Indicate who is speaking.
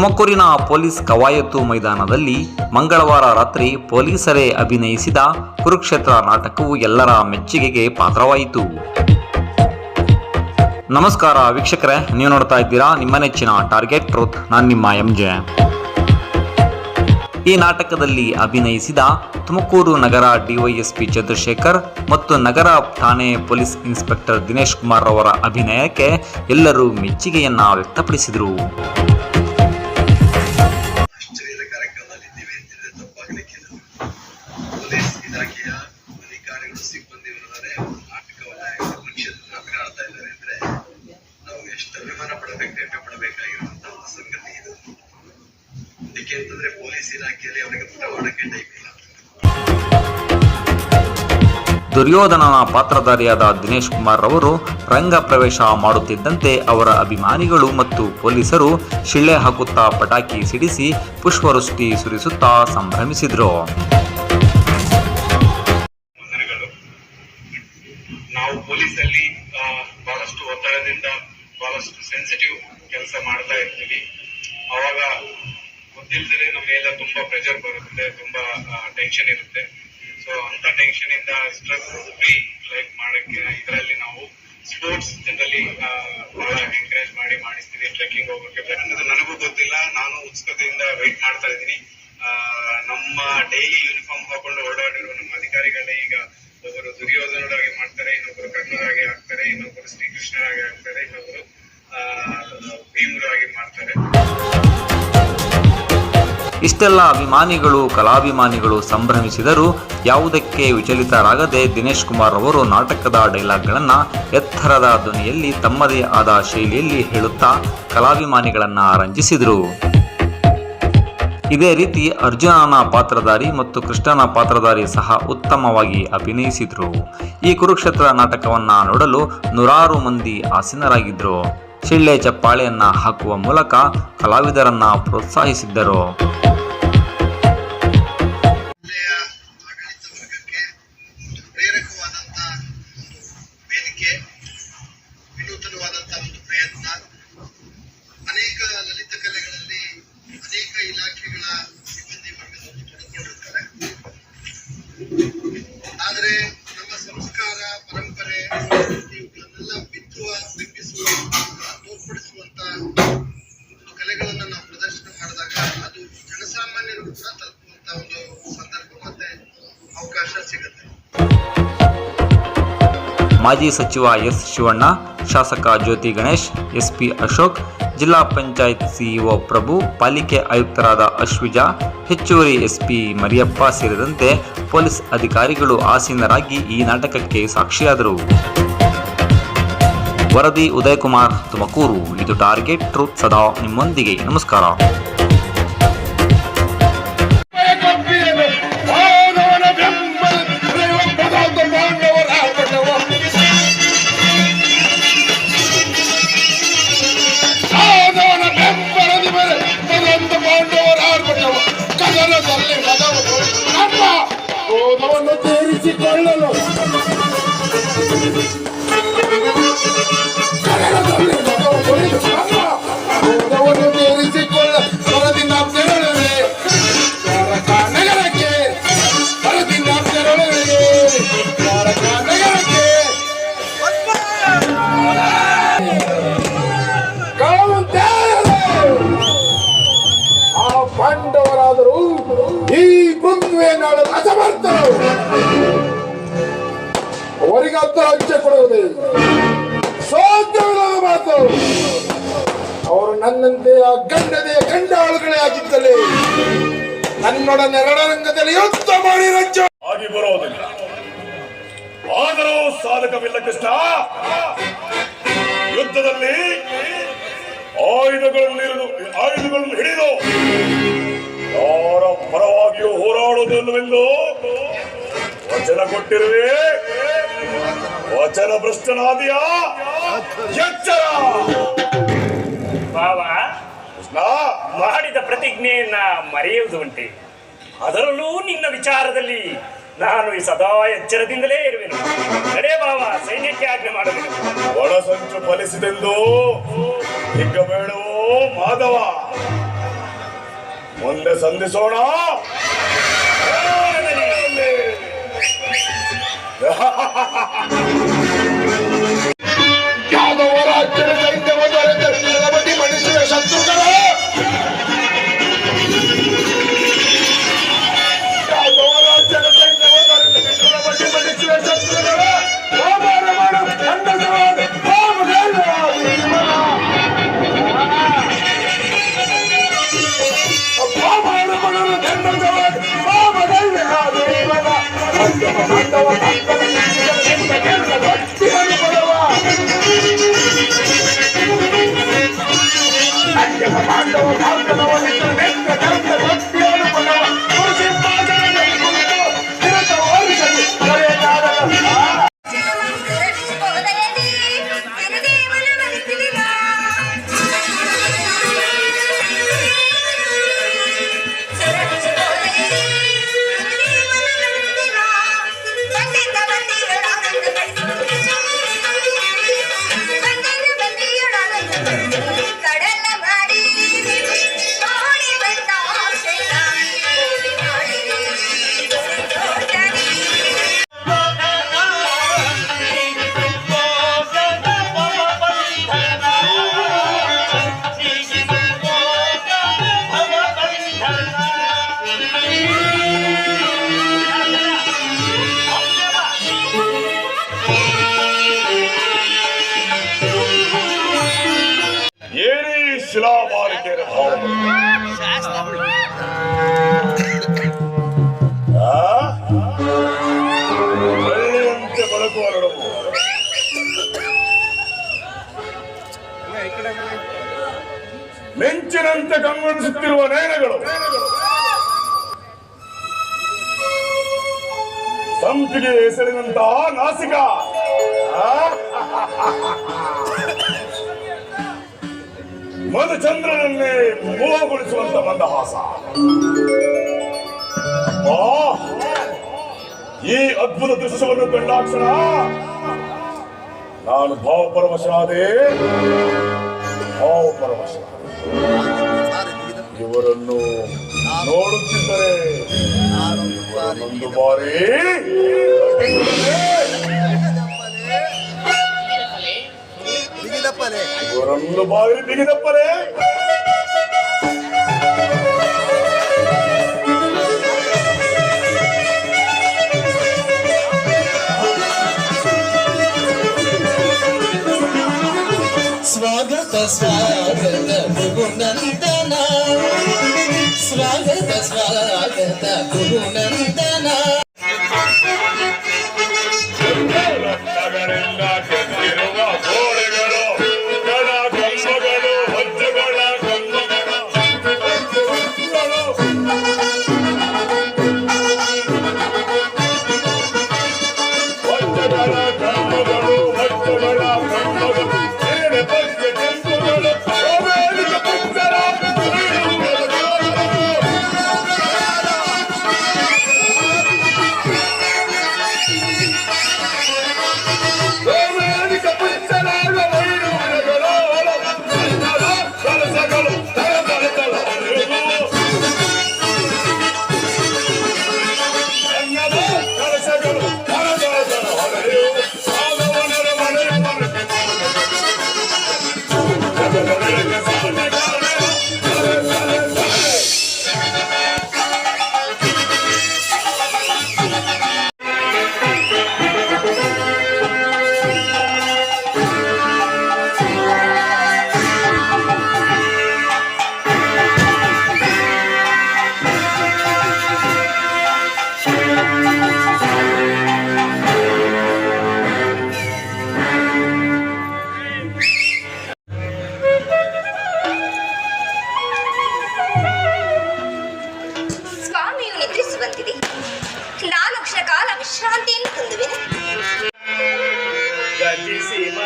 Speaker 1: ತುಮಕೂರಿನ ಪೊಲೀಸ್ ಕವಾಯತು ಮೈದಾನದಲ್ಲಿ ಮಂಗಳವಾರ ರಾತ್ರಿ ಪೊಲೀಸರೇ ಅಭಿನಯಿಸಿದ ಕುರುಕ್ಷೇತ್ರ ನಾಟಕವು ಎಲ್ಲರ ಮೆಚ್ಚುಗೆಗೆ ಪಾತ್ರವಾಯಿತು. ನಮಸ್ಕಾರ ವೀಕ್ಷಕರೇ, ನೀವು ನೋಡ್ತಾ ಇದ್ದೀರಾ ನಿಮ್ಮ ನೆಚ್ಚಿನ ಟಾರ್ಗೆಟ್ ಟ್ರೂತ್. ನಾನು ನಿಮ್ಮ ಎಂ ಜೆ. ಈ ನಾಟಕದಲ್ಲಿ ಅಭಿನಯಿಸಿದ ತುಮಕೂರು ನಗರ ಡಿವೈಎಸ್ಪಿ ಚಂದ್ರಶೇಖರ್ ಮತ್ತು ನಗರ ಠಾಣೆ ಪೊಲೀಸ್ ಇನ್ಸ್ಪೆಕ್ಟರ್ ದಿನೇಶ್ ಕುಮಾರ್ ಅವರ ಅಭಿನಯಕ್ಕೆ ಎಲ್ಲರೂ ಮೆಚ್ಚುಗೆಯನ್ನ ವ್ಯಕ್ತಪಡಿಸಿದರು.
Speaker 2: ಇಲಾಖೆಯ ಅಧಿಕಾರಿಗಳು, ಸಿಬ್ಬಂದಿ ನಾಟಕ ಕ್ಷೇತ್ರ ನಾಟಕ ಆಡ್ತಾ ಇದ್ದಾರೆ ಅಂದ್ರೆ ನಾವು ಎಷ್ಟು ಅಭಿಮಾನ ಪಡಬೇಕು ಹೆಮ್ಮೆ ಪಡಬೇಕಾಗಿರುವಂತ ಒಂದು ಸಂಗತಿ ಇದು. ಇದಕ್ಕೆ ಅಂತಂದ್ರೆ ಪೊಲೀಸ್ ಇಲಾಖೆಯಲ್ಲಿ ಅವರಿಗೆ ಊಟ ಮಾಡಕ್ಕೆ ಟೈಮ್ ಇಲ್ಲ.
Speaker 1: ದುರ್ಯೋಧನನ ಪಾತ್ರಧಾರಿಯಾದ ದಿನೇಶ್ ಕುಮಾರ್ ಅವರು ರಂಗ ಪ್ರವೇಶ ಮಾಡುತ್ತಿದ್ದಂತೆ ಅವರ ಅಭಿಮಾನಿಗಳು ಮತ್ತು ಪೊಲೀಸರು ಶಿಳ್ಳೆ ಹಾಕುತ್ತಾ ಪಟಾಕಿ ಸಿಡಿಸಿ ಪುಷ್ಪವೃಷ್ಟಿ ಸುರಿಸುತ್ತಾ ಸಂಭ್ರಮಿಸಿದರು.
Speaker 3: ನಾವು ಪೊಲೀಸಲ್ಲಿ ಬಹಳಷ್ಟು ಒತ್ತಡದಿಂದ ಬಹಳಷ್ಟು ಸೆನ್ಸಿಟಿವ್ ಕೆಲಸ ಮಾಡ್ತಾ ಇರ್ತೀವಿ. ಅವಾಗ ಗೊತ್ತಿಲ್ಲದೆ ನಮ್ಮ ತುಂಬಾ ಪ್ರೆಷರ್ ಬರುತ್ತೆ, ತುಂಬಾ ಟೆನ್ಷನ್ ಇರುತ್ತೆ. ಸೊ ಅಂತ ಟೆನ್ಷನ್ ಇಂದ ಸ್ಟ್ರೆಸ್ ಫ್ರೀ ಲೈಫ್ ಮಾಡಕ್ಕೆ ಇದರಲ್ಲಿ ನಾವು ಸ್ಪೋರ್ಟ್ಸ್ ಜನರಲ್ಲಿ ಬಹಳ ಎನ್ಕರೇಜ್ ಮಾಡಿ ಮಾಡಿಸ್ತೀವಿ ಟ್ರೆಕ್ಕಿಂಗ್ ಹೋಗೋಕೆ ಯಾಕಂದ್ರೆ ನನಗೂ ಗೊತ್ತಿಲ್ಲ, ನಾನು ಉತ್ಸುಕತೆಯಿಂದ ವೆಯ್ಟ್ ಮಾಡ್ತಾ ಇದ್ದೀನಿ. ನಮ್ಮ ಡೈಲಿ ಯೂನಿಫಾರ್ಮ್ ಹಾಕೊಂಡು ಓಡಾಡಿರುವ ನಮ್ಮ ಅಧಿಕಾರಿಗಳೇ ಈಗ ಒಬ್ಬರು ದುರ್ಯೋಧನರಾಗಿ ಮಾಡ್ತಾರೆ, ಇನ್ನೊಬ್ಬರು ಕರ್ಣರಾಗಿ ಆಗ್ತಾರೆ, ಇನ್ನೊಬ್ಬರು ಶ್ರೀಕೃಷ್ಣರಾಗಿ ಆಗ್ತಾರೆ, ಇನ್ನೊಬ್ಬರು ಭೀಮರಾಗಿ ಮಾಡ್ತಾರೆ.
Speaker 1: ಇಷ್ಟೆಲ್ಲ ಅಭಿಮಾನಿಗಳು, ಕಲಾಭಿಮಾನಿಗಳು ಸಂಭ್ರಮಿಸಿದರೂ ಯಾವುದಕ್ಕೆ ವಿಚಲಿತರಾಗದೆ ದಿನೇಶ್ ಕುಮಾರ್ ಅವರು ನಾಟಕದ ಡೈಲಾಗ್ಗಳನ್ನು ಎತ್ತರದ ಧ್ವನಿಯಲ್ಲಿ ತಮ್ಮದೇ ಆದ ಶೈಲಿಯಲ್ಲಿ ಹೇಳುತ್ತಾ ಕಲಾಭಿಮಾನಿಗಳನ್ನು ರಂಜಿಸಿದರು. ಇದೇ ರೀತಿ ಅರ್ಜುನನ ಪಾತ್ರಧಾರಿ ಮತ್ತು ಕೃಷ್ಣನ ಪಾತ್ರಧಾರಿ ಸಹ ಉತ್ತಮವಾಗಿ ಅಭಿನಯಿಸಿದರು. ಈ ಕುರುಕ್ಷೇತ್ರ ನಾಟಕವನ್ನ ನೋಡಲು ನೂರಾರು ಮಂದಿ ಆಸೀನರಾಗಿದ್ದರು ಶಿಳ್ಳೆ ಚಪ್ಪಾಳೆಯನ್ನ ಹಾಕುವ ಮೂಲಕ ಕಲಾವಿದರನ್ನ ಪ್ರೋತ್ಸಾಹಿಸಿದ್ದರು. ಮಾಜಿ ಸಚಿವ ಎಸ್ ಶಿವಣ್ಣ, ಶಾಸಕ ಜ್ಯೋತಿ ಗಣೇಶ್, ಎಸ್ಪಿ ಅಶೋಕ್, ಜಿಲ್ಲಾ ಪಂಚಾಯತ್ ಸಿಇಒ ಪ್ರಭು, ಪಾಲಿಕೆ ಆಯುಕ್ತರಾದ ಅಶ್ವಿಜಾ, ಹೆಚ್ಚುವರಿ ಎಸ್ಪಿ ಮರಿಯಪ್ಪ ಸೇರಿದಂತೆ ಪೊಲೀಸ್ ಅಧಿಕಾರಿಗಳು ಆಸೀನರಾಗಿ ಈ ನಾಟಕಕ್ಕೆ ಸಾಕ್ಷಿಯಾದರು. ವರದಿ ಉದಯಕುಮಾರ್ ತುಮಕೂರು, ಇದು ಟಾರ್ಗೆಟ್ ಟ್ರೂತ್ ಸದಾ ನಿಮ್ಮೊಂದಿಗೆ. ನಮಸ್ಕಾರ.
Speaker 4: ಅವರಿಗಂತ ಅಂಚೆ ಕೊಡುವುದೇ ಮಾತು. ಅವರು ನನ್ನಂತೆ ಆ ಗಂಡದೆಯ ಗಂಡಾಳುಗಳೇ ಆಗಿದ್ದಲೇ ನನ್ನೊಡನೆ ರಣರಂಗದಲ್ಲಿ ಯುದ್ಧ ಮಾಡಿ ರಜ್ಜ
Speaker 5: ಆಗಿ ಬರೋದಿಲ್ಲ. ಆದರೂ ಸಾಧಕವಿಲ್ಲ ಕೃಷ್ಣ. ಯುದ್ಧದಲ್ಲಿ ಆಯುಧಗಳನ್ನು ಆಯುಧಗಳನ್ನು ಹಿಡಿದು ಯಾರ ಪರವಾಗಿಯೂ ಹೋರಾಡುವುದಿಲ್ಲವೆಂದು ವಚನ ಕೊಟ್ಟಿರುವೆ. ವಚನ ಭ್ರಷ್ಟನಾದಿಯ ಎಚ್ಚರ
Speaker 6: ಮಾಡಿದ ಪ್ರತಿಜ್ಞೆಯನ್ನ ಮರೆಯುವುದು ಉಂಟೆ. ಅದರಲ್ಲೂ ನಿನ್ನ ವಿಚಾರದಲ್ಲಿ ನಾನು ಈ ಸದಾ ಎಚ್ಚರದಿಂದಲೇ ಇರುವೆನು. ನಡೆ ಬಾವ ಸೈನ್ಯಕ್ಕೆ ಆಜ್ಞೆ ಮಾಡಬೇಕು.
Speaker 5: ಒಳಸಂಚು ಫಲಿಸಿದೆಂದು ಬೇಡವೋ ಮಾಧವ.
Speaker 4: ಮುಂದೆ ಸಂಧಿಸೋಣ. ಯಾದವರ ಅಚ್ಚರದಿಂದ ಒಂದು ಶಿಲಾಬಾಲಿಕೆಯರ ಬೆಳ್ಳಿಯಂತೆ ಬದುಕುವ ನಡುವು ಮಿಂಚಿನಂತೆ ಕಂಗೊಳಿಸುತ್ತಿರುವ ನೇರಗಳು. ಸಂಪಿಗೆ ಹೆಸರಿನಂತಹ ನಾಸಿಕ. ಮಧುಚಂದ್ರನಲ್ಲಿ ಮೋಹಗೊಳಿಸುವಂತ ಮಂದಹಾಸ. ಈ ಅದ್ಭುತ ದೃಶ್ಯವನ್ನು ಕಂಡಾಕ್ಷಣ ನಾನು ಭಾವಪರವಶನಾದೆ. ಭಾವಪರವಶ ಇವರನ್ನು ನೋಡುತ್ತಿದ್ದರೆ ಬಾರಿ ಬಿಗಿದಪ್ಪಲೆ ಗೋರನ್ನು ಬಾಗಿಲು ಬಿಗಿದಪ್ಪಲೆ
Speaker 5: ಸ್ವಾಗತ ಸ್ವಾಗತ ಭುಗುನಂದನ ಸ್ವಾಗತ ಸ್ವಾಗತ ಭುಗುನಂದನ గతిసీమ